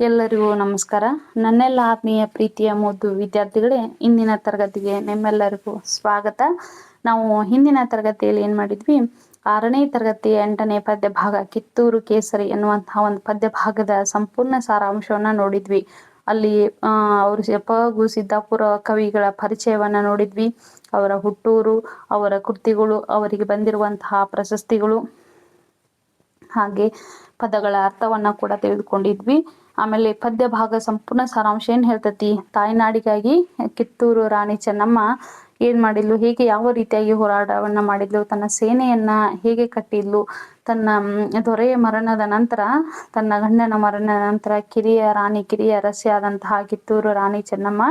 ಎಲ್ಲರಿಗೂ ನಮಸ್ಕಾರ. ನನ್ನೆಲ್ಲ ಆತ್ಮೀಯ ಪ್ರೀತಿಯ ಮುದ್ದು ವಿದ್ಯಾರ್ಥಿಗಳೇ, ಇಂದಿನ ತರಗತಿಗೆ ನಿಮ್ಮೆಲ್ಲರಿಗೂ ಸ್ವಾಗತ. ನಾವು ಹಿಂದಿನ ತರಗತಿಯಲ್ಲಿ ಏನು ಮಾಡಿದ್ವಿ? ಆರನೇ ತರಗತಿ ಎಂಟನೇ ಪದ್ಯ ಭಾಗ ಕಿತ್ತೂರು ಕೇಸರಿ ಎನ್ನುವಂತಹ ಒಂದು ಪದ್ಯ ಭಾಗದ ಸಂಪೂರ್ಣ ಸಾರಾಂಶವನ್ನ ನೋಡಿದ್ವಿ. ಅಲ್ಲಿ ಅವರು ಪಗು ಸಿದ್ದಾಪುರ ಕವಿಗಳ ಪರಿಚಯವನ್ನ ನೋಡಿದ್ವಿ. ಅವರ ಹುಟ್ಟೂರು, ಅವರ ಕೃತಿಗಳು, ಅವರಿಗೆ ಬಂದಿರುವಂತಹ ಪ್ರಶಸ್ತಿಗಳು, ಹಾಗೆ ಪದಗಳ ಅರ್ಥವನ್ನ ಕೂಡ ತಿಳಿದುಕೊಂಡಿದ್ವಿ. ಆಮೇಲೆ ಪದ್ಯ ಭಾಗ ಸಂಪೂರ್ಣ ಸಾರಾಂಶ ಏನ್ ಹೇಳ್ತತಿ? ತಾಯ್ನಾಡಿಗಾಗಿ ಕಿತ್ತೂರು ರಾಣಿ ಚೆನ್ನಮ್ಮ ಏನ್ ಮಾಡಿದ್ಲು? ಹೇಗೆ ಯಾವ ರೀತಿಯಾಗಿ ಹೋರಾಟವನ್ನ ಮಾಡಿದ್ಲು? ತನ್ನ ಸೇನೆಯನ್ನ ಹೇಗೆ ಕಟ್ಟಿದ್ಲು? ತನ್ನ ದೊರೆಯ ಮರಣದ ನಂತರ, ತನ್ನ ಗಂಡನ ಮರಣದ ನಂತರ ಕಿರಿಯ ರಾಣಿ, ಕಿರಿಯ ಅರಸಿ ಆದಂತಹ ಕಿತ್ತೂರು ರಾಣಿ ಚೆನ್ನಮ್ಮ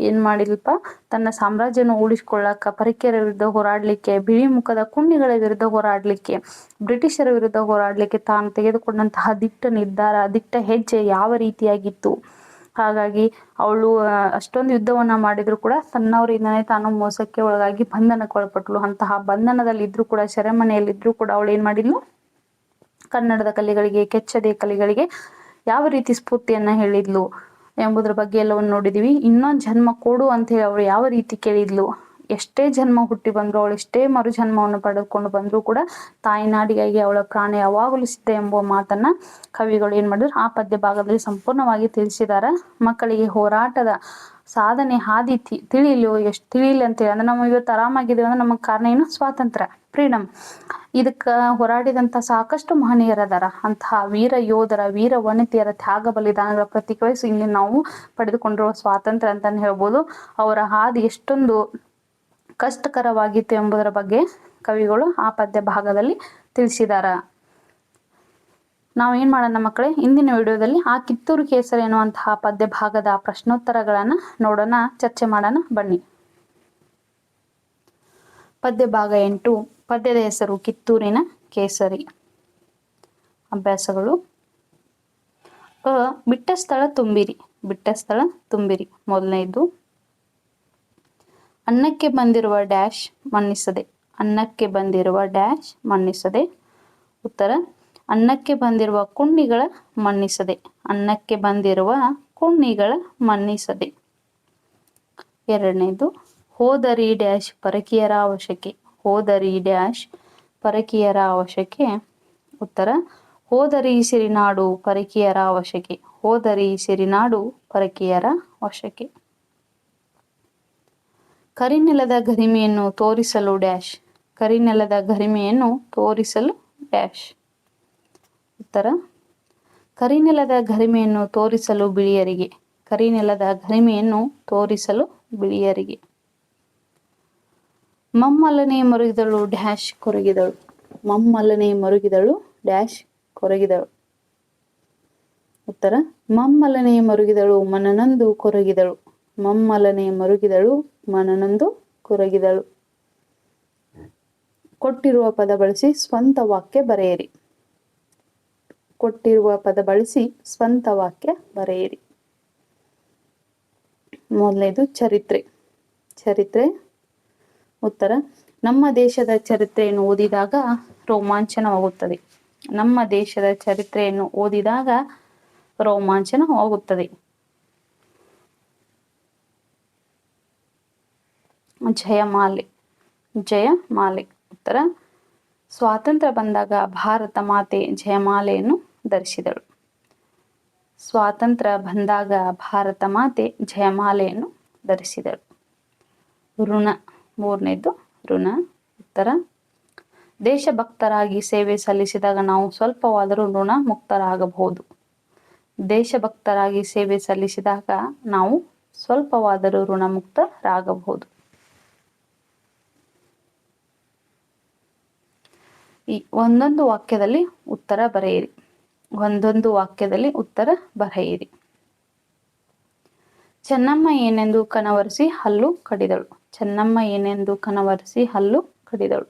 ಏನ್ ಮಾಡಿಲ್ಪ ತನ್ನ ಸಾಮ್ರಾಜ್ಯನ ಉಳಿಸ್ಕೊಳ್ಳಕ, ಪರಿಕೆಯರ ವಿರುದ್ಧ ಹೋರಾಡ್ಲಿಕ್ಕೆ, ಬಿಳಿ ಮುಖದ ಕುಂಡಿಗಳ ವಿರುದ್ಧ ಹೋರಾಡ್ಲಿಕ್ಕೆ, ಬ್ರಿಟಿಷರ ವಿರುದ್ಧ ಹೋರಾಡ್ಲಿಕ್ಕೆ ತಾನು ತೆಗೆದುಕೊಂಡಂತಹ ದಿಟ್ಟ ನಿರ್ಧಾರ, ದಿಟ್ಟ ಹೆಜ್ಜೆ ಯಾವ ರೀತಿಯಾಗಿತ್ತು? ಹಾಗಾಗಿ ಅವಳು ಅಷ್ಟೊಂದು ಯುದ್ಧವನ್ನ ಮಾಡಿದ್ರು ಕೂಡ ತನ್ನವರಿಂದನೇ ತಾನು ಮೋಸಕ್ಕೆ ಒಳಗಾಗಿ ಬಂಧನಕ್ಕೆ ಒಳಪಟ್ಲು. ಅಂತಹ ಬಂಧನದಲ್ಲಿ ಇದ್ರು ಕೂಡ ಸೆರೆಮನೆಯಲ್ಲಿದ್ರು ಕೂಡ ಅವಳು ಏನ್ ಮಾಡಿದ್ಲು? ಕನ್ನಡದ ಕಲೆಗಳಿಗೆ, ಕೆಚ್ಚದೆ ಕಲೆಗಳಿಗೆ ಯಾವ ರೀತಿ ಸ್ಫೂರ್ತಿಯನ್ನ ಹೇಳಿದ್ಲು ಎಂಬುದರ ಬಗ್ಗೆ ಎಲ್ಲವನ್ನು ನೋಡಿದೀವಿ. ಇನ್ನೊಂದು ಜನ್ಮ ಕೊಡು ಅಂತ ಹೇಳಿ ಅವರು ಯಾವ ರೀತಿ ಕೇಳಿದ್ಲು? ಎಷ್ಟೇ ಜನ್ಮ ಹುಟ್ಟಿ ಬಂದ್ರು ಅವಳು ಎಷ್ಟೇ ಮರು ಜನ್ಮವನ್ನು ಪಡೆದುಕೊಂಡು ಬಂದರೂ ಕೂಡ ತಾಯಿನಾಡಿಗಾಗಿ ಅವಳ ಪ್ರಾಣ ಯಾವಾಗಲೂ ಸಿದ್ಧ ಎಂಬುವ ಮಾತನ್ನ ಕವಿಗಳು ಏನ್ ಮಾಡಿದ್ರು? ಆ ಪದ್ಯ ಭಾಗದಲ್ಲಿ ಸಂಪೂರ್ಣವಾಗಿ ತಿಳಿಸಿದಾರ. ಮಕ್ಕಳಿಗೆ ಹೋರಾಟದ ಸಾಧನೆ ಹಾದಿ ತಿಳಿಲು ಎಷ್ಟು ತಿಳಿಲಿ ಅಂತೇಳಿ ಅಂದ್ರೆ ನಾವು ಇವತ್ತು ಆರಾಮಾಗಿದ್ದೀವಿ ಅಂದ್ರೆ ನಮಗೆ ಕಾರಣ ಏನು? ಸ್ವಾತಂತ್ರ್ಯ ಫ್ರೀಡಮ್ ಇದಕ್ಕ ಹೋರಾಡಿದಂತ ಸಾಕಷ್ಟು ಮಹನೀಯರದಾರ. ಅಂತಹ ವೀರ ಯೋಧರ, ವೀರ ವನಿತೆಯರ ತ್ಯಾಗ ಬಲಿದಾನಗಳ ಪ್ರತೀಕವಹಿಸಿ ಇಲ್ಲಿ ನಾವು ಪಡೆದುಕೊಂಡಿರುವ ಸ್ವಾತಂತ್ರ್ಯ ಅಂತಾನೆ ಹೇಳ್ಬೋದು. ಅವರ ಹಾದಿ ಎಷ್ಟೊಂದು ಕಷ್ಟಕರವಾಗಿತ್ತು ಎಂಬುದರ ಬಗ್ಗೆ ಕವಿಗಳು ಆ ಪದ್ಯ ಭಾಗದಲ್ಲಿ ತಿಳಿಸಿದಾರ. ನಾವು ಏನು ಮಾಡೋಣ ಮಕ್ಕಳೇ, ಇಂದಿನ ವಿಡಿಯೋದಲ್ಲಿ ಆ ಕಿತ್ತೂರು ಕೇಸರಿ ಎನ್ನುವಂತಹ ಪದ್ಯ ಭಾಗದ ಪ್ರಶ್ನೋತ್ತರಗಳನ್ನು ನೋಡೋಣ, ಚರ್ಚೆ ಮಾಡೋಣ, ಬನ್ನಿ. ಪದ್ಯ ಭಾಗ ಎಂಟು, ಪದ್ಯದ ಹೆಸರು ಕಿತ್ತೂರಿನ ಕೇಸರಿ. ಅಭ್ಯಾಸಗಳು. ಅ ಬಿಟ್ಟ ಸ್ಥಳ ತುಂಬಿರಿ ಬಿಟ್ಟ ಸ್ಥಳ ತುಂಬಿರಿ. ಮೊದಲನೇದು ಅನ್ನಕ್ಕೆ ಬಂದಿರುವ ಡ್ಯಾಶ್ ಮನ್ನಿಸದೆ. ಅನ್ನಕ್ಕೆ ಬಂದಿರುವ ಡ್ಯಾಶ್ ಮನ್ನಿಸದೆ. ಉತ್ತರ, ಅನ್ನಕ್ಕೆ ಬಂದಿರುವ ಕುಣ್ಣಿಗಳ ಮನ್ನಿಸದೆ. ಅನ್ನಕ್ಕೆ ಬಂದಿರುವ ಕುಣ್ಣಿಗಳ ಮನ್ನಿಸದೆ. ಎರಡನೇದು, ಹೋದರಿ ಡ್ಯಾಶ್ ಪರಕೀಯರ ಅವಶ್ಯಕೆ. ಹೋದರಿ ಡ್ಯಾಶ್ ಪರಕೀಯರ ಅವಶ್ಯಕೆ. ಉತ್ತರ, ಹೋದರಿ ಸಿರಿನಾಡು ಪರಕೀಯರ ಅವಶ್ಯಕೆ. ಹೋದರಿ ಸಿರಿನಾಡು ಪರಕೀಯರ ಅವಶ್ಯಕೆ. ಕರಿನೆಲದ ಗರಿಮೆಯನ್ನು ತೋರಿಸಲು ಡ್ಯಾಶ್. ಕರಿನೆಲದ ಗರಿಮೆಯನ್ನು ತೋರಿಸಲು ಡ್ಯಾಶ್. ಉತ್ತರ. ಕರಿನೆಲದ ಗರಿಮೆಯನ್ನು ತೋರಿಸಲು ಬಿಳಿಯರಿಗೆ. ಕರಿನೆಲದ ಗರಿಮೆಯನ್ನು ತೋರಿಸಲು ಬಿಳಿಯರಿಗೆ. ಮಮ್ಮಲನೆ ಮರುಗಿದಳು, ಡ್ಯಾಶ್ ಕೊರಗಿದಳು. ಮಮ್ಮಲನೆ ಮರುಗಿದಳು, ಡ್ಯಾಶ್ ಕೊರಗಿದಳು. ಉತ್ತರ. ಮಮ್ಮಲನೆ ಮರುಗಿದಳು, ಮನನಂದು ಕೊರಗಿದಳು. ಮಮ್ಮಲನೆ ಮರುಗಿದಳು ಮನನೊಂದು ಕುರಗಿದಳು. ಕೊಟ್ಟಿರುವ ಪದ ಬಳಸಿ ಸ್ವಂತ ವಾಕ್ಯ ಬರೆಯಿರಿ. ಕೊಟ್ಟಿರುವ ಪದ ಬಳಸಿ ಸ್ವಂತ ವಾಕ್ಯ ಬರೆಯಿರಿ. ಮೊದಲನೇದು ಚರಿತ್ರೆ. ಚರಿತ್ರೆ ಉತ್ತರ, ನಮ್ಮ ದೇಶದ ಚರಿತ್ರೆಯನ್ನು ಓದಿದಾಗ ರೋಮಾಂಚನವಾಗುತ್ತದೆ. ನಮ್ಮ ದೇಶದ ಚರಿತ್ರೆಯನ್ನು ಓದಿದಾಗ ರೋಮಾಂಚನವಾಗುತ್ತದೆ. ಜಯಮಾಲೆ ಜಯಮಾಲೆ ಉತ್ತರ, ಸ್ವಾತಂತ್ರ್ಯ ಬಂದಾಗ ಭಾರತ ಮಾತೆ ಜಯಮಾಲೆಯನ್ನು ಧರಿಸಿದಳು. ಸ್ವಾತಂತ್ರ್ಯ ಬಂದಾಗ ಭಾರತ ಮಾತೆ ಜಯಮಾಲೆಯನ್ನು ಧರಿಸಿದಳು. ಋಣ, ಮೂರನೇದು ಋಣ. ಉತ್ತರ, ದೇಶಭಕ್ತರಾಗಿ ಸೇವೆ ಸಲ್ಲಿಸಿದಾಗ ನಾವು ಸ್ವಲ್ಪವಾದರೂ ಋಣ ಮುಕ್ತರಾಗಬಹುದು. ದೇಶಭಕ್ತರಾಗಿ ಸೇವೆ ಸಲ್ಲಿಸಿದಾಗ ನಾವು ಸ್ವಲ್ಪವಾದರೂ ಋಣಮುಕ್ತರಾಗಬಹುದು ಈ ಒಂದೊಂದು ವಾಕ್ಯದಲ್ಲಿ ಉತ್ತರ ಬರೆಯಿರಿ. ಒಂದೊಂದು ವಾಕ್ಯದಲ್ಲಿ ಉತ್ತರ ಬರೆಯಿರಿ. ಚೆನ್ನಮ್ಮ ಏನೆಂದು ಕನವರಿಸಿ ಹಲ್ಲು ಕಡಿದಳು. ಚೆನ್ನಮ್ಮ ಏನೆಂದು ಕನವರಿಸಿ ಹಲ್ಲು ಕಡಿದಳು.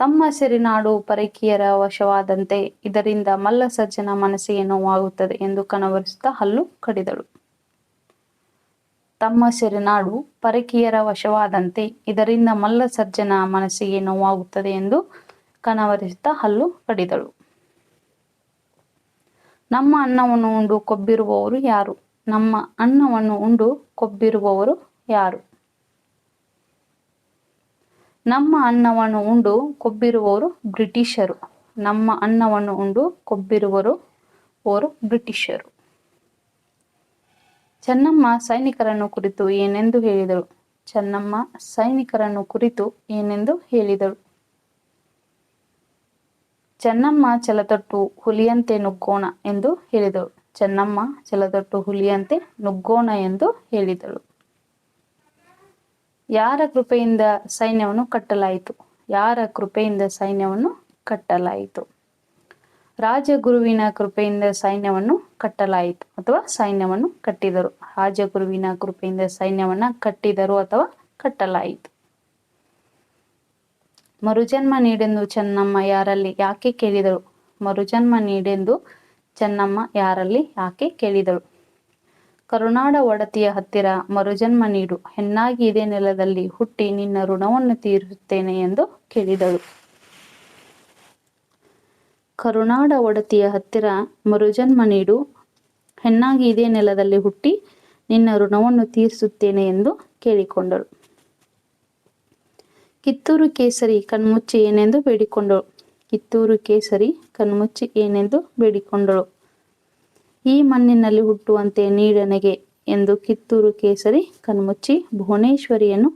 ತಮ್ಮ ಸಿರಿನಾಡು ಪರಕೀಯರ ವಶವಾದಂತೆ ಇದರಿಂದ ಮಲ್ಲ ಸಜ್ಜನ ಮನಸ್ಸಿಗೆ ನೋವಾಗುತ್ತದೆ ಎಂದು ಕನವರಿಸುತ್ತಾ ಹಲ್ಲು ಕಡಿದಳು. ತಮ್ಮ ಸಿರಿನಾಡು ಪರಕೀಯರ ವಶವಾದಂತೆ ಇದರಿಂದ ಮಲ್ಲ ಸಜ್ಜನ ಮನಸ್ಸಿಗೆ ನೋವಾಗುತ್ತದೆ ಎಂದು ಕನವರಿಸುತ್ತಾ ಹಲ್ಲು ಕಡಿದಳು. ನಮ್ಮ ಅನ್ನವನ್ನು ಉಂಡು ಕೊಬ್ಬಿರುವವರು ಯಾರು? ನಮ್ಮ ಅನ್ನವನ್ನು ಉಂಡು ಕೊಬ್ಬಿರುವವರು ಯಾರು? ನಮ್ಮ ಅನ್ನವನ್ನು ಉಂಡು ಕೊಬ್ಬಿರುವವರು ಬ್ರಿಟಿಷರು. ನಮ್ಮ ಅನ್ನವನ್ನು ಉಂಡು ಕೊಬ್ಬಿರುವರು ಅವರು ಬ್ರಿಟಿಷರು. ಚೆನ್ನಮ್ಮ ಸೈನಿಕರನ್ನು ಕುರಿತು ಏನೆಂದು ಹೇಳಿದಳು? ಚೆನ್ನಮ್ಮ ಸೈನಿಕರನ್ನು ಕುರಿತು ಏನೆಂದು ಹೇಳಿದಳು? ಚೆನ್ನಮ್ಮ ಚಲತಟ್ಟು ಹುಲಿಯಂತೆ ನುಗ್ಗೋಣ ಎಂದು ಹೇಳಿದಳು. ಚೆನ್ನಮ್ಮ ಚಲತಟ್ಟು ಹುಲಿಯಂತೆ ನುಗ್ಗೋಣ ಎಂದು ಹೇಳಿದಳು. ಯಾರ ಕೃಪೆಯಿಂದ ಸೈನ್ಯವನ್ನು ಕಟ್ಟಲಾಯಿತು? ಯಾರ ಕೃಪೆಯಿಂದ ಸೈನ್ಯವನ್ನು ಕಟ್ಟಲಾಯಿತು? ರಾಜಗುರುವಿನ ಕೃಪೆಯಿಂದ ಸೈನ್ಯವನ್ನು ಕಟ್ಟಲಾಯಿತು ಅಥವಾ ಸೈನ್ಯವನ್ನು ಕಟ್ಟಿದರು? ರಾಜಗುರುವಿನ ಕೃಪೆಯಿಂದ ಸೈನ್ಯವನ್ನು ಕಟ್ಟಿದರು ಅಥವಾ ಕಟ್ಟಲಾಯಿತು? ಮರುಜನ್ಮ ನೀಡೆಂದು ಚೆನ್ನಮ್ಮ ಯಾರಲ್ಲಿ ಯಾಕೆ ಕೇಳಿದಳು? ಮರುಜನ್ಮ ನೀಡೆಂದು ಚೆನ್ನಮ್ಮ ಯಾರಲ್ಲಿ ಯಾಕೆ ಕೇಳಿದಳು? ಕರುನಾಡ ಒಡತಿಯ ಹತ್ತಿರ ಮರುಜನ್ಮ ನೀಡು. ಹೆಣ್ಣಾಗಿ ಇದೇ ನೆಲದಲ್ಲಿ ಹುಟ್ಟಿ ನಿನ್ನ ಋಣವನ್ನು ತೀರಿಸುತ್ತೇನೆ ಎಂದು ಕೇಳಿದಳು. ಕರುನಾಡ ಒಡತಿಯ ಹತ್ತಿರ ಮರುಜನ್ಮ ನೀಡು. ಹೆಣ್ಣಾಗಿ ಇದೇ ನೆಲದಲ್ಲಿ ಹುಟ್ಟಿ ನಿನ್ನ ಋಣವನ್ನು ತೀರಿಸುತ್ತೇನೆ ಎಂದು ಕೇಳಿಕೊಂಡಳು. ಕಿತ್ತೂರು ಕೇಸರಿ ಕಣ್ಮುಚ್ಚಿ ಏನೆಂದು ಬೇಡಿಕೊಂಡಳು. ಕಿತ್ತೂರು ಕೇಸರಿ ಕಣ್ಮುಚ್ಚಿ ಏನೆಂದು ಬೇಡಿಕೊಂಡಳು. ಈ ಮಣ್ಣಿನಲ್ಲಿ ಹುಟ್ಟುವಂತೆ ನೀಡನೆಗೆ ಎಂದು ಕಿತ್ತೂರು ಕೇಸರಿ ಕಣ್ಮುಚ್ಚಿ ಭುವನೇಶ್ವರಿಯನ್ನು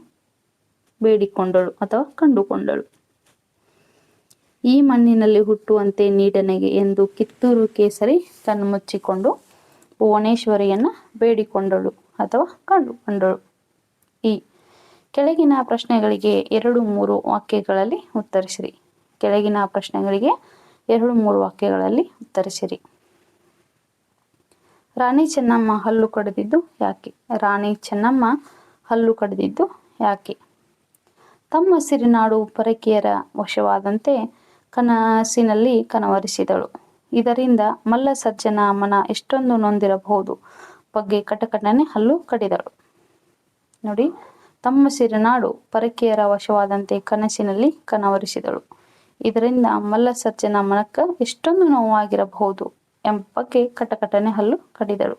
ಬೇಡಿಕೊಂಡಳು ಅಥವಾ ಕಂಡುಕೊಂಡಳು. ಈ ಮಣ್ಣಿನಲ್ಲಿ ಹುಟ್ಟುವಂತೆ ನೀಡನೆಗೆ ಎಂದು ಕಿತ್ತೂರು ಕೇಸರಿ ಕಣ್ಮುಚ್ಚಿಕೊಂಡು ಭುವನೇಶ್ವರಿಯನ್ನು ಬೇಡಿಕೊಂಡಳು ಅಥವಾ ಕಂಡುಕೊಂಡಳು. ಈ ಕೆಳಗಿನ ಪ್ರಶ್ನೆಗಳಿಗೆ ಎರಡು ಮೂರು ವಾಕ್ಯಗಳಲ್ಲಿ ಉತ್ತರಿಸಿರಿ. ಕೆಳಗಿನ ಪ್ರಶ್ನೆಗಳಿಗೆ ಎರಡು ಮೂರು ವಾಕ್ಯಗಳಲ್ಲಿ ಉತ್ತರಿಸಿರಿ. ರಾಣಿ ಚೆನ್ನಮ್ಮ ಹಲ್ಲು ಕಡಿದಿದ್ದು ಯಾಕೆ? ರಾಣಿ ಚೆನ್ನಮ್ಮ ಹಲ್ಲು ಕಡಿದಿದ್ದು ಯಾಕೆ? ತಮ್ಮ ಸಿರಿನಾಡು ಪರಕೀಯರ ವಶವಾದಂತೆ ಕನಸಿನಲ್ಲಿ ಕನವರಿಸಿದಳು. ಇದರಿಂದ ಮಲ್ಲ ಸಜ್ಜನ ಮನ ಎಷ್ಟೊಂದು ನೊಂದಿರಬಹುದು. ಬಗ್ಗೆ ಕಟಕಟನೆ ಹಲ್ಲು ಕಡಿದಳು. ನೋಡಿ ತಮ್ಮ ಸಿರಿನಾಡು ಪರಕೀಯರ ವಶವಾದಂತೆ ಕನಸಿನಲ್ಲಿ ಕನವರಿಸಿದಳು. ಇದರಿಂದ ಮಲ್ಲ ಸಜ್ಜನ ಮನಕ್ಕ ಎಷ್ಟೊಂದು ನೋವಾಗಿರಬಹುದು ಎಂಬ ಬಗ್ಗೆ ಕಟಕಟನೆ ಹಲ್ಲು ಕಡಿದಳು.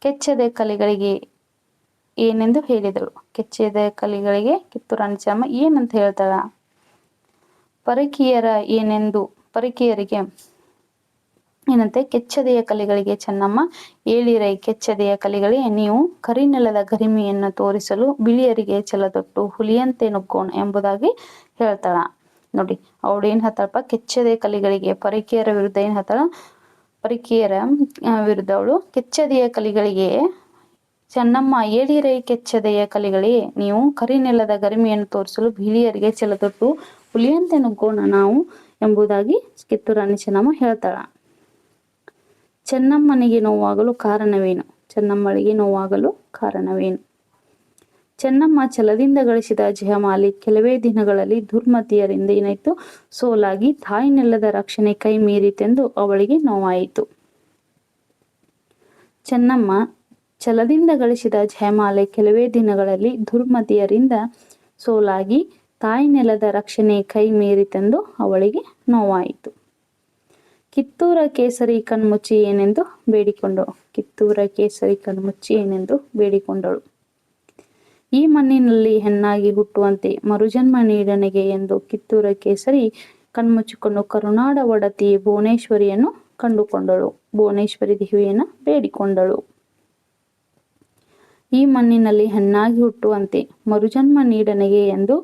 ಕೆಚ್ಚದೆ ಕಲಿಗಳಿಗೆ ಏನೆಂದು ಹೇಳಿದಳು. ಕೆಚ್ಚದೆ ಕಲಿಗಳಿಗೆ ಕಿತ್ತೂರಾಣಿ ಚಾಮ ಏನಂತ ಹೇಳ್ತಾಳ? ಪರಕೀಯರ ಏನೆಂದು? ಪರಕೀಯರಿಗೆ ಏನಂತೆ ಕೆಚ್ಚದೆಯ ಕಲೆಗಳಿಗೆ ಚೆನ್ನಮ್ಮ, ಏಳಿರೈ ಕೆಚ್ಚದೆಯ ಕಲೆಗಳೇ, ನೀವು ಕರಿನೆಲದ ಗರಿಮೆಯನ್ನು ತೋರಿಸಲು ಬಿಳಿಯರಿಗೆ ತೊಟ್ಟು ಹುಲಿಯಂತೆ ನುಗ್ಗೋಣ ಎಂಬುದಾಗಿ ಹೇಳ್ತಾಳ. ನೋಡಿ, ಅವಳು ಏನ್ ಹೇಳ್ತಾಳಪ್ಪ? ಕೆಚ್ಚದೆಯ ಕಲಿಗಳಿಗೆ ಪರಿಕೆಯರ ವಿರುದ್ಧ ಏನ್ ಹೇಳ್ತಾಳ? ಪರಿಕೆಯರ ವಿರುದ್ಧ ಅವಳು ಕೆಚ್ಚದೆಯ ಕಲಿಗಳಿಗೆ ಚೆನ್ನಮ್ಮ, ಏಳಿರೈ ಕೆಚ್ಚದೆಯ ಕಲಿಗಳೇ, ನೀವು ಕರಿನೆಲದ ಗರಿಮೆಯನ್ನು ತೋರಿಸಲು ಬಿಳಿಯರಿಗೆ ತೊಟ್ಟು ಹುಲಿಯಂತೆ ನುಗ್ಗೋಣ ನಾವು ಎಂಬುದಾಗಿ ಕಿತ್ತೂರಾಣಿ ಚೆನ್ನಮ್ಮ ಹೇಳ್ತಾಳ. ಚೆನ್ನಮ್ಮನಿಗೆ ನೋವಾಗಲು ಕಾರಣವೇನು? ಚೆನ್ನಮ್ಮಳಿಗೆ ನೋವಾಗಲು ಕಾರಣವೇನು? ಚೆನ್ನಮ್ಮ ಛಲದಿಂದ ಗಳಿಸಿದ ಜಯಮಾಲಿ ಕೆಲವೇ ದಿನಗಳಲ್ಲಿ ದುರ್ಮತಿಯರಿಂದ ಏನಾಯ್ತು ಸೋಲಾಗಿ ತಾಯಿ ನೆಲದ ರಕ್ಷಣೆ ಕೈ ಮೀರಿತೆಂದು ಅವಳಿಗೆ ನೋವಾಯಿತು. ಚೆನ್ನಮ್ಮ ಛಲದಿಂದ ಗಳಿಸಿದ ಜಯಮಾಲೆ ಕೆಲವೇ ದಿನಗಳಲ್ಲಿ ದುರ್ಮತಿಯರಿಂದ ಸೋಲಾಗಿ ತಾಯಿ ನೆಲದ ರಕ್ಷಣೆ ಕೈ ಮೀರಿತೆಂದು ಅವಳಿಗೆ ನೋವಾಯಿತು. ಕಿತ್ತೂರ ಕೇಸರಿ ಕಣ್ಮುಚ್ಚಿ ಏನೆಂದು ಬೇಡಿಕೊಂಡಳು. ಕಿತ್ತೂರ ಕೇಸರಿ ಕಣ್ಮುಚ್ಚಿ ಏನೆಂದು ಬೇಡಿಕೊಂಡಳು. ಈ ಮಣ್ಣಿನಲ್ಲಿ ಹೆಣ್ಣಾಗಿ ಹುಟ್ಟುವಂತೆ ಮರುಜನ್ಮ ನೀಡನೆಗೆ ಎಂದು ಕಿತ್ತೂರ ಕೇಸರಿ ಕಣ್ಮುಚ್ಚಿಕೊಂಡು ಕರುನಾಡ ಒಡತಿ ಭುವನೇಶ್ವರಿಯನ್ನು ಕಂಡುಕೊಂಡಳು. ಭುವನೇಶ್ವರಿ ದೇವಿಯನ್ನು ಬೇಡಿಕೊಂಡಳು. ಈ ಮಣ್ಣಿನಲ್ಲಿ ಹೆಣ್ಣಾಗಿ ಹುಟ್ಟುವಂತೆ ಮರುಜನ್ಮ ನೀಡನೆಗೆ ಎಂದು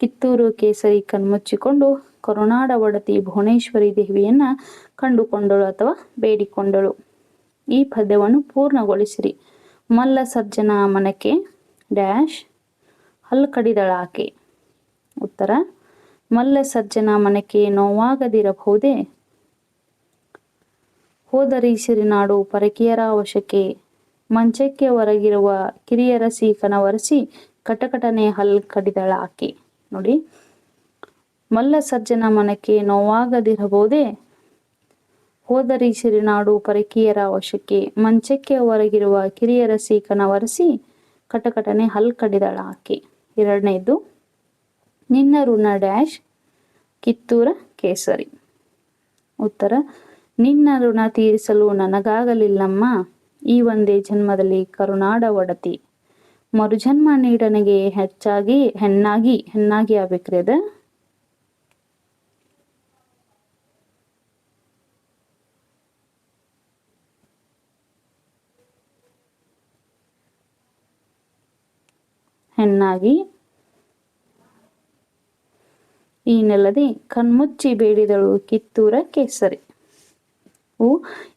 ಕಿತ್ತೂರು ಕೇಸರಿ ಕಣ್ಮುಚ್ಚಿಕೊಂಡು ಕರುನಾಡ ಒಡತಿ ಭುವನೇಶ್ವರಿ ದೇವಿಯನ್ನ ಕಂಡುಕೊಂಡಳು ಅಥವಾ ಬೇಡಿಕೊಂಡಳು. ಈ ಪದ್ಯವನ್ನು ಪೂರ್ಣಗೊಳಿಸಿರಿ. ಮಲ್ಲ ಸಜ್ಜನ ಮನಕೆ ಡ್ಯಾಶ್ ಹಲ್ಲು ಕಡಿದಳ ಆಕೆ ಉತ್ತರ, ಮಲ್ಲ ಸಜ್ಜನ ಮನಕೆ ನೋವಾಗದಿರಬಹುದೇ? ಹೋದರಿ ಸಿರಿನಾಡು ಪರಕೀಯರ ವಶಕ್ಕೆ. ಮಂಚಕ್ಕೆ ಹೊರಗಿರುವ ಕಿರಿಯರ ಸೀಕನ ಒರೆಸಿ ಕಟಕಟನೆ ಹಲ್ಲು ಕಡಿದಳ ಆಕೆ ನೋಡಿ ಮಲ್ಲ ಸಜ್ಜನ ಮನಕ್ಕೆ ನೋವಾಗದಿರಬಹುದೇ? ಹೋದರಿ ಸಿರಿನಾಡು ಪರಕೀಯರ ವಶಕ್ಕೆ, ಮಂಚಕ್ಕೆ ಹೊರಗಿರುವ ಕಿರಿಯರ ಸೀಕನ ಒರೆಸಿ ಕಟಕಟನೆ ಹಲ್ ಕಡಿದಳ ಆಕೆ. ಎರಡನೇದು, ನಿನ್ನ ಋಣ ಡ್ಯಾಶ್, ಕಿತ್ತೂರ ಕೇಸರಿ. ಉತ್ತರ, ನಿನ್ನ ಋಣ ತೀರಿಸಲು ನನಗಾಗಲಿಲ್ಲಮ್ಮ, ಈ ಒಂದೇ ಜನ್ಮದಲ್ಲಿ ಕರುನಾಡ ಒಡತಿ. ಮರುಜನ್ಮ ನೀಡನಿಗೆ ಹೆಚ್ಚಾಗಿ ಹೆಣ್ಣಾಗಿ ಹೆಣ್ಣಾಗಿ ಆಗ್ಬೇಕ್ರಿ ಅದ? ಹೆಣ್ಣಾಗಿ ಈ ನೆಲದಿ ಕಣ್ಮುಚ್ಚಿ ಬೇಡಿದಳು ಕಿತ್ತೂರ ಕೇಸರಿ.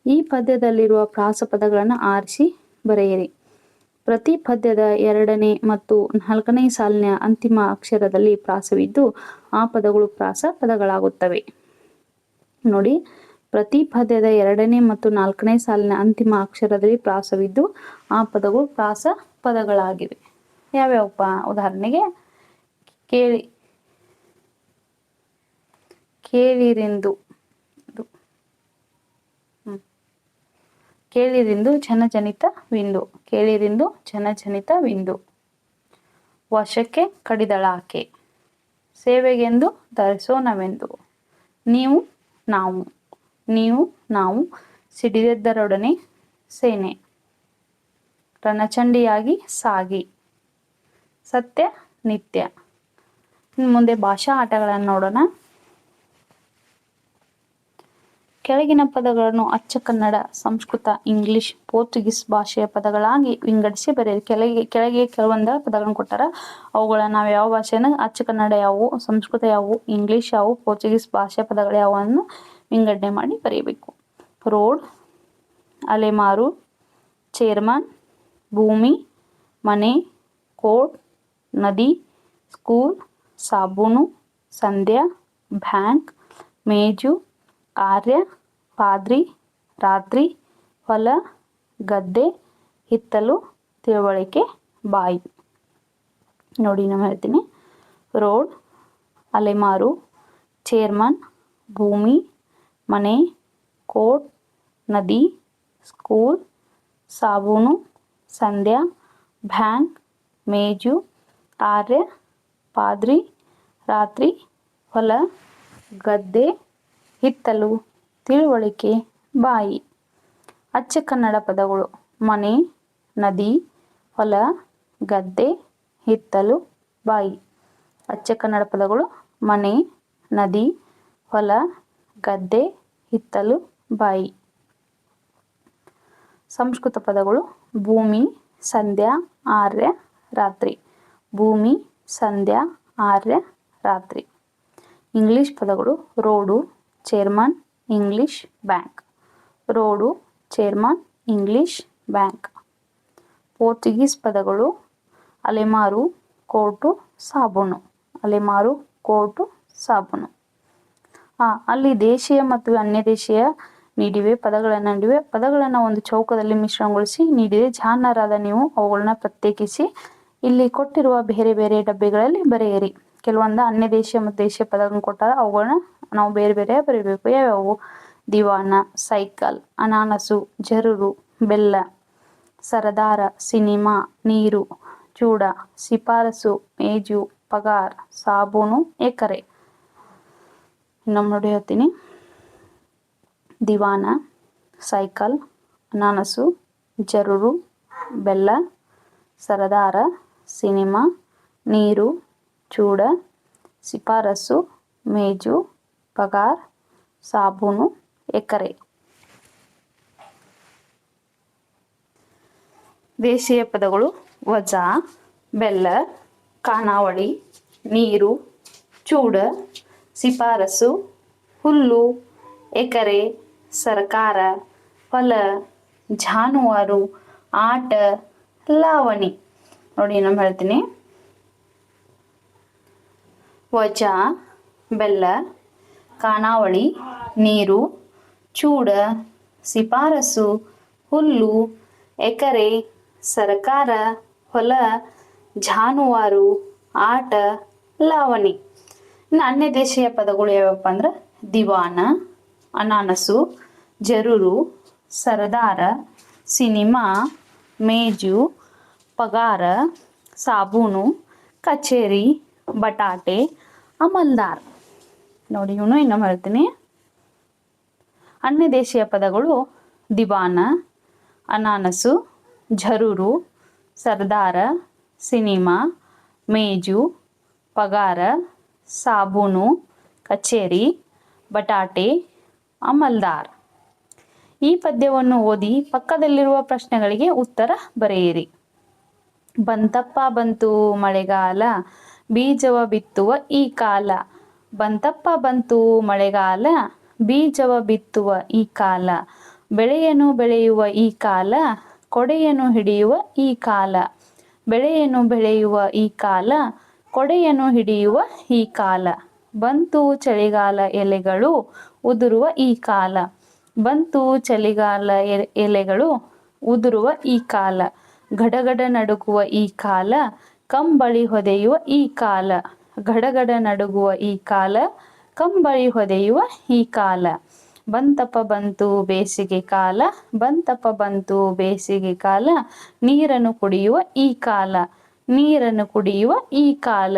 ಈ ಪದ್ಯದಲ್ಲಿರುವ ಪ್ರಾಸಪದಗಳನ್ನು ಆರಿಸಿ ಬರೆಯಿರಿ. ಪ್ರತಿ ಪದ್ಯದ ಎರಡನೇ ಮತ್ತು ನಾಲ್ಕನೇ ಸಾಲಿನ ಅಂತಿಮ ಅಕ್ಷರದಲ್ಲಿ ಪ್ರಾಸವಿದ್ದು ಆ ಪದಗಳು ಪ್ರಾಸ ಪದಗಳಾಗುತ್ತವೆ. ನೋಡಿ, ಪ್ರತಿ ಪದ್ಯದ ಎರಡನೇ ಮತ್ತು ನಾಲ್ಕನೇ ಸಾಲಿನ ಅಂತಿಮ ಅಕ್ಷರದಲ್ಲಿ ಪ್ರಾಸವಿದ್ದು ಆ ಪದಗಳು ಪ್ರಾಸ ಪದಗಳಾಗಿವೆ. ಯಾವ್ಯಾವಪ್ಪ ಉದಾಹರಣೆಗೆ ಕೇಳಿ. ಕೇಳಿರೆಂದು. ಕೇಳಿರಿಂದು ಜನಜನಿತ ವಿಂದು. ಕೇಳಿರಿಂದು ಜನಜನಿತ ವಿಂದು. ವಶಕ್ಕೆ ಕಡಿದಳಾಕೆ. ಸೇವೆಗೆಂದು ಧರಿಸೋಣವೆಂದು ನೀವು, ನಾವು. ನೀವು, ನಾವು ಸಿಡಿದೆದ್ದರೊಡನೆ ಸೇನೆ. ರಣಚಂಡಿಯಾಗಿ ಸಾಗಿ. ಸತ್ಯ, ನಿತ್ಯ. ಮುಂದೆ ಭಾಷಾ ಆಟಗಳನ್ನು ನೋಡೋಣ. ಕೆಳಗಿನ ಪದಗಳನ್ನು ಅಚ್ಚ ಕನ್ನಡ, ಸಂಸ್ಕೃತ, ಇಂಗ್ಲಿಷ್, ಪೋರ್ಚುಗೀಸ್ ಭಾಷೆಯ ಪದಗಳಾಗಿ ವಿಂಗಡಿಸಿ ಬರೆಯಿರಿ. ಕೆಳಗೆ ಕೆಳಗೆ ಕೆಲವೊಂದು ಪದಗಳನ್ನು ಕೊಟ್ಟಾರ. ಅವುಗಳನ್ನು ನಾವು ಯಾವ ಭಾಷೆನ ಅಚ್ಚ ಕನ್ನಡ ಯಾವುವು? ಸಂಸ್ಕೃತ ಯಾವುವು? ಇಂಗ್ಲಿಷ್ ಯಾವು ಪೋರ್ಚುಗೀಸ್ ಭಾಷೆಯ ಪದಗಳು ಯಾವುವನ್ನು? ವಿಂಗಡಣೆ ಮಾಡಿ ಬರೆಯಬೇಕು. ರೋಡ್, ಅಲೆಮಾರು, ಚೇರ್ಮನ್, ಭೂಮಿ, ಮನೆ, ಕೋರ್ಟ್ ನದಿ ಸ್ಕೂಲ್ ಸಾಬೂನು ಸಂಧ್ಯಾ ಬ್ಯಾಂಕ್ ಮೇಜು ಕಾರ್ಯ ಪಾದ್ರಿ ರಾತ್ರಿ ಹೊಲ ಗದ್ದೆ ಹಿತ್ತಲು ತಿಳುವಳಿಕೆ ಬಾಯಿ ನೋಡಿ ನಾನು ಹೇಳ್ತೀನಿ ರೋಡ್ ಅಲೆಮಾರು ಚೇರ್ಮನ್ ಭೂಮಿ ಮನೆ ಕೋರ್ಟ್ ನದಿ ಸ್ಕೂಲ್ ಸಾಬೂನು ಸಂಧ್ಯಾ ಬ್ಯಾಂಕ್ ಮೇಜು ಕಾರ್ಯ, ಪಾದ್ರಿ, ರಾತ್ರಿ, ಹೊಲ, ಗದ್ದೆ, ಹಿತ್ತಲು, ತಿಳುವಳಿಕೆ, ಬಾಯಿ. ಅಚ್ಚ ಕನ್ನಡ ಪದಗಳು ಮನೆ, ನದಿ, ಹೊಲ, ಗದ್ದೆ, ಹಿತ್ತಲು, ಬಾಯಿ. ಅಚ್ಚ ಕನ್ನಡ ಪದಗಳು ಮನೆ, ನದಿ, ಹೊಲ, ಗದ್ದೆ, ಹಿತ್ತಲು, ಬಾಯಿ. ಸಂಸ್ಕೃತ ಪದಗಳು ಭೂಮಿ, ಸಂಧ್ಯಾ, ಆರ್ಯ, ರಾತ್ರಿ. ಭೂಮಿ, ಸಂಧ್ಯಾ, ಆರ್ಯ, ರಾತ್ರಿ. ಇಂಗ್ಲಿಷ್ ಪದಗಳು road, chairman, English, bank. Road, chairman, English, bank. Portuguese ಪದಗಳು ಅಲೆಮಾರು ಕೋರ್ಟು ಸಾಬೂನು. ಅಲೆಮಾರು ಕೋರ್ಟು ಸಾಬೂನು. ಅಲ್ಲಿ ದೇಶೀಯ ಮತ್ತು ಅನ್ಯ ದೇಶೀಯ ನೀಡಿವೆ ಪದಗಳನ್ನು ನೀಡಿವೆ. ಪದಗಳನ್ನು ಒಂದು ಚೌಕದಲ್ಲಿ ಮಿಶ್ರಣಗೊಳಿಸಿ ನೀಡಿದೆ. ಜಾನರಾದ ನೀವು ಅವುಗಳನ್ನ ಪ್ರತ್ಯೇಕಿಸಿ ಇಲ್ಲಿ ಕೊಟ್ಟಿರುವ ಬೇರೆ ಬೇರೆ ಡಬ್ಬೆಗಳಲ್ಲಿ ಬರೆಯಿರಿ. ಕೆಲವೊಂದು ಅನ್ಯ ದೇಶೀಯ ಮತ್ತು ದೇಶೀಯ ಪದಗಳನ್ನು ಕೊಟ್ಟಾಗ ಅವುಗಳನ್ನ ನಾವು ಬೇರೆ ಬೇರೆ ಬರೀಬೇಕು. ಯಾವ್ಯಾವು? ದಿವಾನ, ಸೈಕಲ್, ಅನಾನಸು, ಜರುರು, ಬೆಲ್ಲ, ಸರದಾರ, ಸಿನಿಮಾ, ನೀರು, ಚೂಡ, ಶಿಫಾರಸು, ಮೇಜು, ಪಗಾರ್, ಸಾಬೂನು, ಎಕರೆ. ಇನ್ನೊಮ್ಮೆ ನೋಡಿ ಹೇಳ್ತೀನಿ. ದಿವಾನ, ಸೈಕಲ್, ಅನಾನಸು, ಜರುರು, ಬೆಲ್ಲ, ಸರದಾರ ಸಿನಿಮಾ, ನೀರು, ಚೂಡ, ಶಿಫಾರಸು, ಮೇಜು, ಪಗಾರ್, ಸಾಬೂನು, ಎಕರೆ. ದೇಶೀಯ ಪದಗಳು ವಜಾ, ಬೆಲ್ಲ ಖಾನಾವಳಿ ನೀರು, ಚೂಡ, ಶಿಫಾರಸು, ಹುಲ್ಲು, ಎಕರೆ, ಸರ್ಕಾರ, ಹೊಲ, ಜಾನುವಾರು, ಆಟ, ಲಾವಣಿ. ನೋಡಿ ಇನ್ನೊಮ್ಮೆ ಹೇಳ್ತೀನಿ. ವಜ ಬೆಲ್ಲ, ಕಾನಾವಳಿ, ನೀರು, ಚೂಡ, ಶಿಫಾರಸು, ಹುಲ್ಲು, ಎಕರೆ, ಸರಕಾರ, ಹೊಲ, ಜಾನುವಾರು, ಆಟ, ಲಾವಣಿ. ಇನ್ನು ಅನ್ಯ ದೇಶೀಯ ಪದಗಳು ಯಾವಪ್ಪ ಅಂದ್ರೆ ದಿವಾನ, ಅನಾನಸು, ಜರೂರು, ಸರದಾರ, ಸಿನಿಮಾ, ಮೇಜು ಪಗಾರ, ಸಾಬೂನು, ಕಚೇರಿ, ಬಟಾಟೆ, ಅಮಲ್ದಾರ್. ನೋಡಿ ಇವನು ಇನ್ನೊಮ್ಮೆ ಹೇಳ್ತೀನಿ. ಅನ್ಯ ದೇಶೀಯ ಪದಗಳು ದಿವಾನ, ಅನಾನಸು, ಝರೂರು, ಸರ್ದಾರ, ಸಿನಿಮಾ, ಮೇಜು, ಪಗಾರ, ಸಾಬೂನು, ಕಚೇರಿ, ಬಟಾಟೆ, ಅಮಲ್ದಾರ್. ಈ ಪದ್ಯವನ್ನು ಓದಿ ಪಕ್ಕದಲ್ಲಿರುವ ಪ್ರಶ್ನೆಗಳಿಗೆ ಉತ್ತರ ಬರೆಯಿರಿ. ಬಂತಪ್ಪ ಬಂತು ಮಳೆಗಾಲ, ಬೀಜವ ಬಿತ್ತುವ ಈ ಕಾಲ. ಬಂತಪ್ಪ ಬಂತು ಮಳೆಗಾಲ, ಬೀಜವ ಬಿತ್ತುವ ಈ ಕಾಲ. ಬೆಳೆಯನ್ನು ಬೆಳೆಯುವ ಈ ಕಾಲ ಕೊಡೆಯನ್ನು ಹಿಡಿಯುವ ಈ ಕಾಲ. ಬೆಳೆಯನ್ನು ಬೆಳೆಯುವ ಈ ಕಾಲ ಕೊಡೆಯನ್ನು ಹಿಡಿಯುವ ಈ ಕಾಲ. ಬಂತು ಚಳಿಗಾಲ ಎಲೆಗಳು ಉದುರುವ ಈ ಕಾಲ. ಬಂತು ಚಳಿಗಾಲ ಎಲೆಗಳು ಉದುರುವ ಈ ಕಾಲ. ಗಡಗಡ ನಡುಗುವ ಈ ಕಾಲ, ಕಂಬಳಿ ಹೊದೆಯುವ ಈ ಕಾಲ. ಗಡಗಡ ನಡುಗುವ ಈ ಕಾಲ, ಕಂಬಳಿ ಹೊದೆಯುವ ಈ ಕಾಲ. ಬಂತಪ್ಪ ಬಂತು ಬೇಸಿಗೆ ಕಾಲ ಬಂತಪ್ಪ ಬಂತು ಬೇಸಿಗೆ ಕಾಲ. ನೀರನ್ನು ಕುಡಿಯುವ ಈ ಕಾಲ, ನೀರನ್ನು ಕುಡಿಯುವ ಈ ಕಾಲ.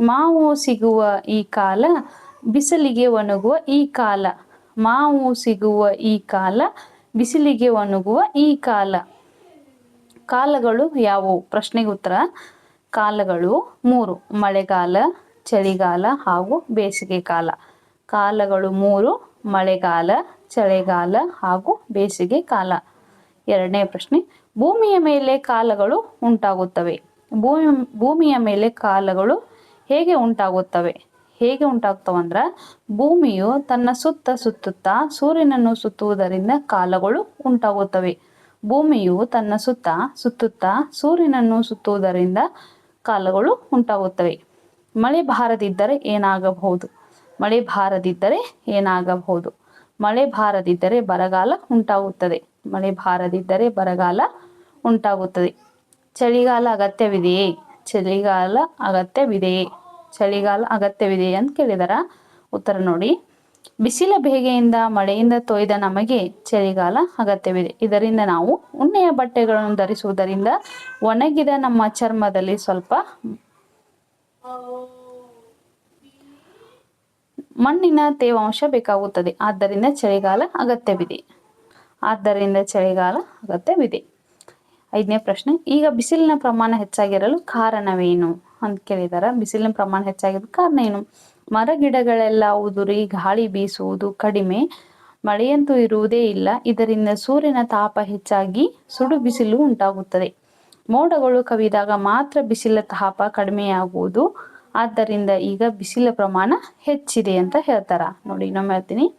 ಮಾವು ಸಿಗುವ ಈ ಕಾಲ, ಬಿಸಿಲಿಗೆ ಒಣಗುವ ಈ ಕಾಲ. ಮಾವು ಸಿಗುವ ಈ ಕಾಲ, ಬಿಸಿಲಿಗೆ ಒಣಗುವ ಈ ಕಾಲ. ಕಾಲಗಳು ಯಾವುವು? ಪ್ರಶ್ನೆಗೆ ಉತ್ತರ, ಕಾಲಗಳು ಮೂರು, ಮಳೆಗಾಲ, ಚಳಿಗಾಲ ಹಾಗೂ ಬೇಸಿಗೆ ಕಾಲ ಕಾಲಗಳು ಮೂರು, ಮಳೆಗಾಲ, ಚಳಿಗಾಲ ಹಾಗೂ ಬೇಸಿಗೆ ಕಾಲ ಎರಡನೇ ಪ್ರಶ್ನೆ, ಭೂಮಿಯ ಮೇಲೆ ಕಾಲಗಳು ಉಂಟಾಗುತ್ತವೆ. ಭೂಮಿ, ಭೂಮಿಯ ಮೇಲೆ ಕಾಲಗಳು ಹೇಗೆ ಉಂಟಾಗುತ್ತವೆ? ಹೇಗೆ ಉಂಟಾಗ್ತವಂದ್ರೆ ಭೂಮಿಯು ತನ್ನ ಸುತ್ತ ಸುತ್ತುತ್ತಾ ಸೂರ್ಯನನ್ನು ಸುತ್ತುವುದರಿಂದ ಕಾಲಗಳು ಉಂಟಾಗುತ್ತವೆ. ಭೂಮಿಯು ತನ್ನ ಸುತ್ತ ಸುತ್ತುತ್ತಾ ಸೂರ್ಯನನ್ನು ಸುತ್ತುವುದರಿಂದ ಕಾಲಗಳು ಉಂಟಾಗುತ್ತವೆ. ಮಳೆ ಬಾರದಿದ್ದರೆ ಏನಾಗಬಹುದು? ಮಳೆ ಬಾರದಿದ್ದರೆ ಏನಾಗಬಹುದು? ಮಳೆ ಬಾರದಿದ್ದರೆ ಬರಗಾಲ ಉಂಟಾಗುತ್ತದೆ. ಮಳೆ ಬಾರದಿದ್ದರೆ ಬರಗಾಲ ಉಂಟಾಗುತ್ತದೆ. ಚಳಿಗಾಲ ಅಗತ್ಯವಿದೆಯೇ? ಚಳಿಗಾಲ ಅಗತ್ಯವಿದೆಯೇ? ಚಳಿಗಾಲ ಅಗತ್ಯವಿದೆಯೇ ಅಂತ ಕೇಳಿದಾರ? ಉತ್ತರ ನೋಡಿ. ಬಿಸಿಲ ಬೇಗೆಯಿಂದ ಮಳೆಯಿಂದ ತೊಯ್ದ ನಮಗೆ ಚಳಿಗಾಲ ಅಗತ್ಯವಿದೆ. ಇದರಿಂದ ನಾವು ಉಣ್ಣೆಯ ಬಟ್ಟೆಗಳನ್ನು ಧರಿಸುವುದರಿಂದ ಒಣಗಿದ ನಮ್ಮ ಚರ್ಮದಲ್ಲಿ ಸ್ವಲ್ಪ ಮಣ್ಣಿನ ತೇವಾಂಶ ಬೇಕಾಗುತ್ತದೆ. ಆದ್ದರಿಂದ ಚಳಿಗಾಲ ಅಗತ್ಯವಿದೆ. ಆದ್ದರಿಂದ ಚಳಿಗಾಲ ಅಗತ್ಯವಿದೆ. ಐದನೇ ಪ್ರಶ್ನೆ, ಈಗ ಬಿಸಿಲಿನ ಪ್ರಮಾಣ ಹೆಚ್ಚಾಗಿರಲು ಕಾರಣವೇನು? ಅಂತ ಕೇಳಿದಾರ. ಬಿಸಿಲಿನ ಪ್ರಮಾಣ ಹೆಚ್ಚಾಗಿರೋ ಕಾರಣ ಏನು? ಮರ ಗಿಡಗಳೆಲ್ಲ ಉದುರಿ ಗಾಳಿ ಬೀಸುವುದು ಕಡಿಮೆ. ಮಳೆಯಂತೂ ಇರುವುದೇ ಇಲ್ಲ. ಇದರಿಂದ ಸೂರ್ಯನ ತಾಪ ಹೆಚ್ಚಾಗಿ ಸುಡು ಬಿಸಿಲು ಉಂಟಾಗುತ್ತದೆ. ಮೋಡಗಳು ಕವಿದಾಗ ಮಾತ್ರ ಬಿಸಿಲ ತಾಪ ಕಡಿಮೆಯಾಗುವುದು. ಆದ್ದರಿಂದ ಈಗ ಬಿಸಿಲ ಪ್ರಮಾಣ ಹೆಚ್ಚಿದೆ ಅಂತ ಹೇಳ್ತಾರ. ನೋಡಿ, ಇನ್ನೊಮ್ಮೆ ಹೇಳ್ತೀನಿ.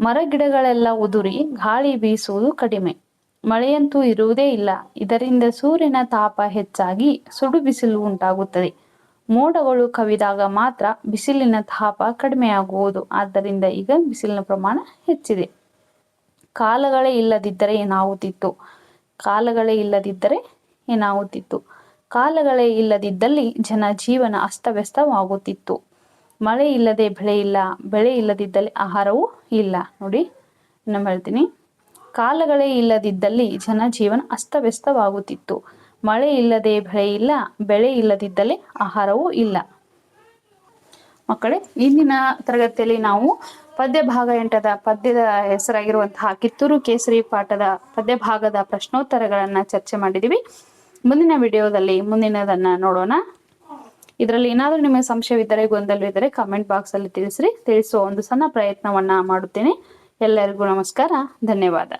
ಮರ ಗಿಡಗಳೆಲ್ಲ ಉದುರಿ ಗಾಳಿ ಬೀಸುವುದು ಕಡಿಮೆ. ಮಳೆಯಂತೂ ಇರುವುದೇ ಇಲ್ಲ. ಇದರಿಂದ ಸೂರ್ಯನ ತಾಪ ಹೆಚ್ಚಾಗಿ ಸುಡು ಬಿಸಿಲು ಉಂಟಾಗುತ್ತದೆ. ಮೋಡಗಳು ಕವಿದಾಗ ಮಾತ್ರ ಬಿಸಿಲಿನ ತಾಪ ಕಡಿಮೆಯಾಗುವುದು. ಆದ್ದರಿಂದ ಈಗ ಬಿಸಿಲಿನ ಪ್ರಮಾಣ ಹೆಚ್ಚಿದೆ. ಕಾಲಗಳೇ ಇಲ್ಲದಿದ್ದರೆ ಏನಾಗುತ್ತಿತ್ತು? ಕಾಲಗಳೇ ಇಲ್ಲದಿದ್ದರೆ ಏನಾಗುತ್ತಿತ್ತು? ಕಾಲಗಳೇ ಇಲ್ಲದಿದ್ದಲ್ಲಿ ಜನ ಜೀವನ ಅಸ್ತವ್ಯಸ್ತವಾಗುತ್ತಿತ್ತು. ಮಳೆ ಇಲ್ಲದೆ ಬೆಳೆ ಇಲ್ಲ. ಬೆಳೆ ಇಲ್ಲದಿದ್ದಲ್ಲಿ ಆಹಾರವೂ ಇಲ್ಲ. ನೋಡಿ ನಾನು ಹೇಳ್ತೀನಿ. ಕಾಲಗಳೇ ಇಲ್ಲದಿದ್ದಲ್ಲಿ ಜನ ಜೀವನ ಅಸ್ತವ್ಯಸ್ತವಾಗುತ್ತಿತ್ತು. ಮಳೆ ಇಲ್ಲದೆ ಬೆಳೆ ಇಲ್ಲ, ಬೆಳೆ ಇಲ್ಲದಿದ್ದಲ್ಲಿ ಆಹಾರವೂ ಇಲ್ಲ. ಮಕ್ಕಳೇ, ಇಂದಿನ ತರಗತಿಯಲ್ಲಿ ನಾವು ಪದ್ಯ ಭಾಗ ಎಂಟದ ಪದ್ಯದ ಹೆಸರಾಗಿರುವಂತಹ ಕಿತ್ತೂರು ಕೇಸರಿ ಪಾಠದ ಪದ್ಯ ಭಾಗದ ಪ್ರಶ್ನೋತ್ತರಗಳನ್ನ ಚರ್ಚೆ ಮಾಡಿದೀವಿ. ಮುಂದಿನ ವಿಡಿಯೋದಲ್ಲಿ ಮುಂದಿನದನ್ನ ನೋಡೋಣ. ಇದರಲ್ಲಿ ಏನಾದರೂ ನಿಮಗೆ ಸಂಶಯವಿದ್ದರೆ, ಗೊಂದಲವಿದ್ದರೆ ಕಮೆಂಟ್ ಬಾಕ್ಸ್ ಅಲ್ಲಿ ತಿಳಿಸ್ರಿ. ತಿಳಿಸುವ ಒಂದು ಸಣ್ಣ ಪ್ರಯತ್ನವನ್ನ ಮಾಡುತ್ತೇನೆ. ಎಲ್ಲರಿಗೂ ನಮಸ್ಕಾರ, ಧನ್ಯವಾದ.